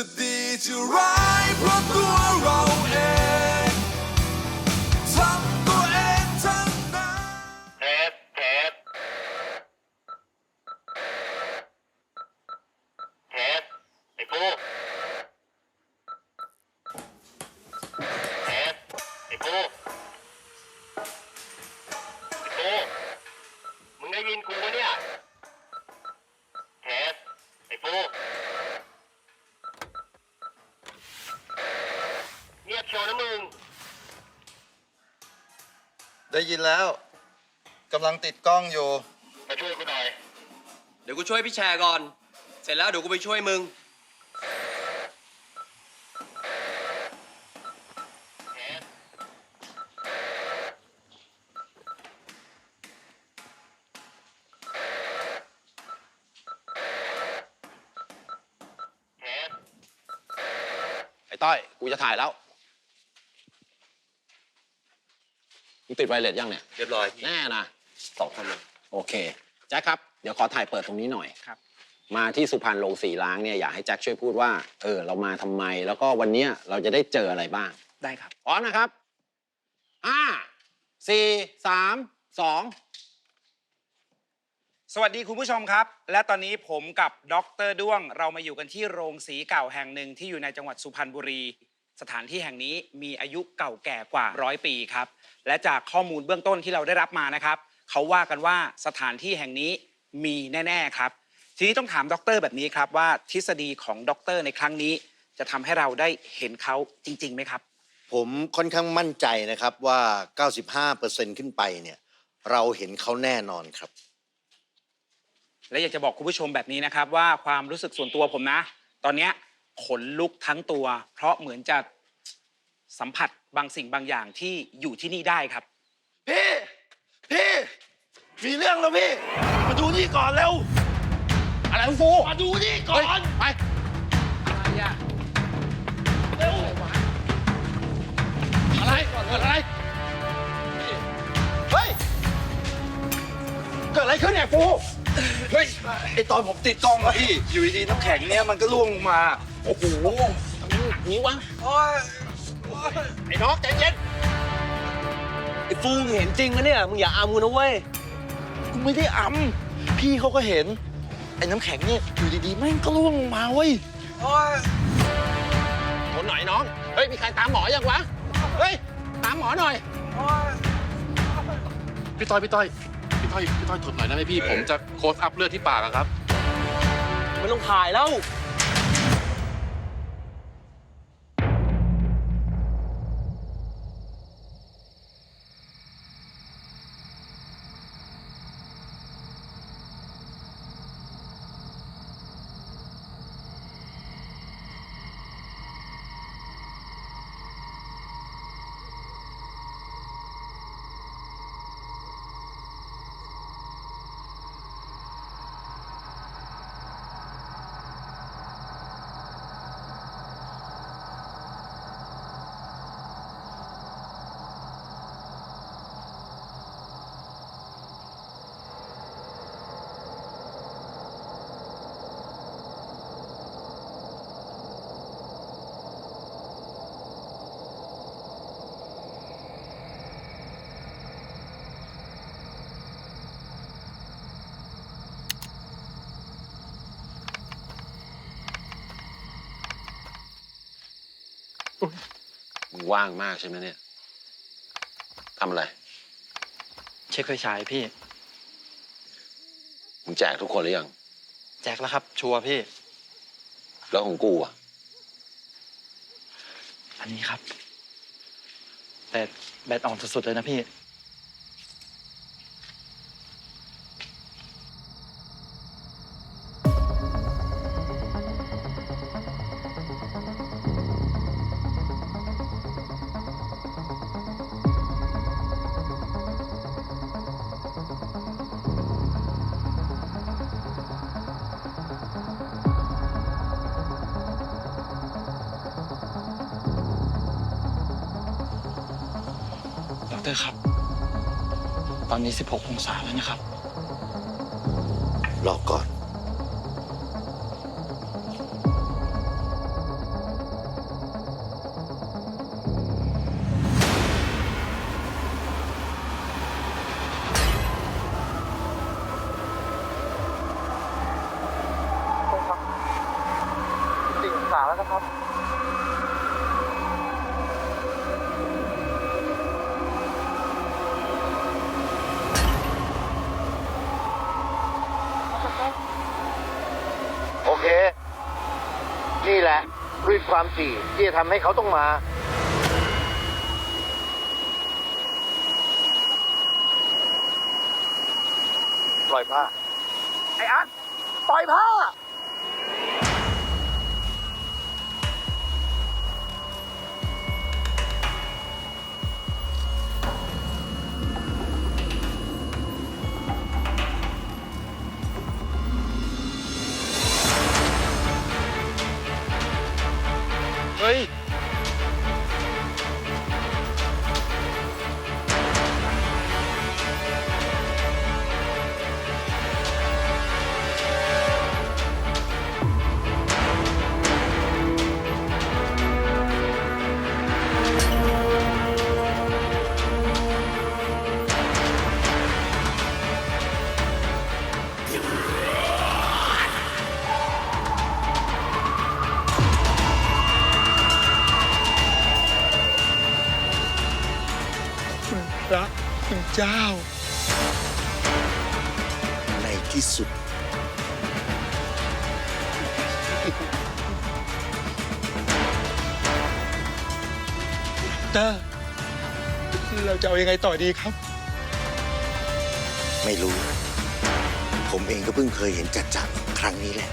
จะดีจะร้ายเพราะตัวเราเองทำตัวเองทั้งนั้นเทปเทปเทปไอ้ฟูเทปไอ้ฟูไอ้ฟูมึงได้ยินกูปะเนี่ยเทปไอ้ฟูเงียบโชว์นะมึง ได้ยินแล้วกำลังติดกล้องอยู่ มาช่วยกูหน่อย เดี๋ยวกูช่วยพี่แชร์ก่อน เสร็จแล้วเดี๋ยวกูไปช่วยมึงเทปเทปไอ้ต้อย กูจะถ่ายแล้ว มึง ติดไวเลสยังเนี่ย เรียบร้อยพี่แน่นะ สองคนเลยโอเค แจ็คครับ เดี๋ยวขอถ่ายเปิดตรงนี้หน่อย ครับ มาที่สุพรรณลงสีล้างเนี่ยอยากให้แจ็คช่วยพูดว่า เออ เรามาทำไม แล้วก็วันเนี้ยเราจะได้เจออะไรบ้าง ได้ครับ พร้อมนะครับห้าสี่สามสองสวัสดีคุณผู้ชมครับ และตอนนี้ผมกับดรด้วง เรามาอยู่กันที่โรงสีเก่าแห่งหนึ่งที่อยู่ในจังหวัดสุพรรณบุรี สถานที่แห่งนี้มีอายุเก่าแก่กว่าร้อยปีครับ และจากข้อมูลเบื้องต้นที่เราได้รับมานะครับ เขาว่ากันว่าสถานที่แห่งนี้มีแน่ ๆครับ ทีนี้ต้องถามดรแบบนี้ครับว่าทฤษฎีของดรในครั้งนี้ จะทำให้เราได้เห็นเขาจริงๆไหมครับ ผมค่อนข้างมั่นใจนะครับว่า 95%ขึ้นไปเนี่ยเราเห็นเขาแน่นอนครับ และอยากจะบอกคุณผู้ชมแบบนี้นะครับว่าความรู้สึกส่วนตัวผมนะ ตอนเนี้ย ขนลุกทั้งตัว เพราะเหมือนจะสัมผัสบางสิ่งบางอย่างที่อยู่ที่นี่ได้ครับ พี่ พี่ มีเรื่องแล้วพี่ มาดูนี่ก่อนเร็ว อะไรของฟูมาดูนี่ก่อเฮ้ยน ไปเร็ว อะไรเกิดอะไร เฮ้ย เกิดอะไรขึ้นเนี่ยฟู เฮ้ย ไอตอนผมติดกล้องอะพี่ อยู่ดีๆน้ำแข็งเนี่ยมันก็ร่วงลงมา โอ้โหนี้วะโอ้ยโอ๊ยไอ้น้องใจเย็นไอ้ฟูมึงเห็นจริงนะเนี่ยมึงอย่าอามกูนะเว้ยกูไม่ได้อำพี่เขาก็เห็น ไอ้น้ำแข็งเนี่ยอยู่ดีๆแม่งก็ร่วงลงมาเว้ยทนหน่อยน้อง เฮ้ย มีใครตามหมอยังวะ เฮ้ย ตามหมอหน่อย พี่ต้อย พี่ต้อย พี่ต้อย พี่ต้อยทนหน่อยได้ไหมพี่ ผมจะโคสอัพเลือดที่ปากอะครับไม่ต้องถ่ายแล้ว มึงว่างมากใช่ไหมเนี่ยทำอะไร เช็คไฟฉายพี่ มึงแจกทุกคนหรือยัง แจกแล้วครับ ชัวร์พี่ แล้วของกูอะ อันนี้ครับ แต่แบตอ่อนสุดๆเลยนะพี่ ตอร์ครับ ตอนนี้ 16 องศาแล้วนะครับ รอก่อน ครับ14องศาแล้วนะครับ ความถี่ที่จะทำให้เขาต้องมา ปล่อยผ้า ไอ้อัดปล่อยผ้า เฮ้ย เจ้า ในที่สุด เตอร์เราจะเอายังไงต่อดีครับ ไม่รู้ ผมเองก็เพิ่งเคยเห็นจัดจัดครั้งนี้แหละ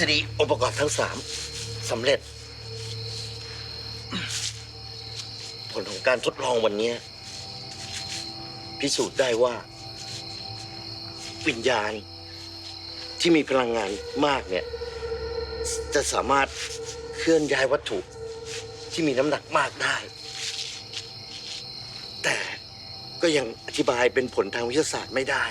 ษฎีองค์ประกอบทั้งสามสำเร็จ ผลของการทดลองวันนี้ พิสูจน์ได้ว่า วิญญาณที่มีพลังงานมากเนี่ย จะสามารถเคลื่อนย้ายวัตถุที่มีน้ำหนักมากได้ แต่ก็ยังอธิบายเป็นผลทางวิทยาศาสตร์ไม่ได้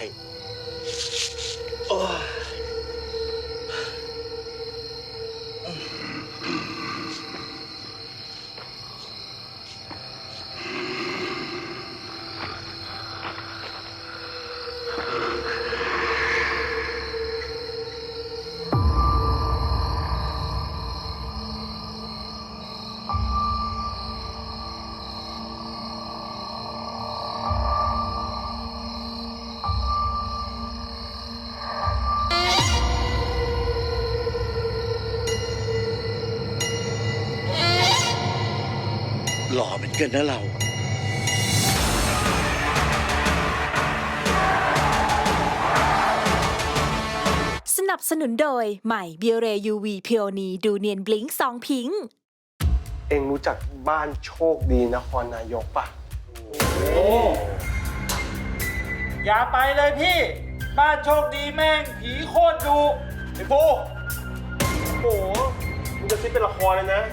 กันนะเราสนับสนุนโดยใหม่เบียเรยูวีพีโอนีดูเนียนบลิงสองพิงค์เองรู้จักบ้านโชคดีนครนายกปะอย่าไปเลยพี่ บ้านโชคดีแม่งผีโคตรดุไอ้โบโอ้โหมึงจะซิเป็นละครเลยนะ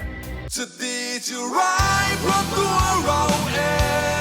จะดีจะร้ายเพราะตัวเราเอง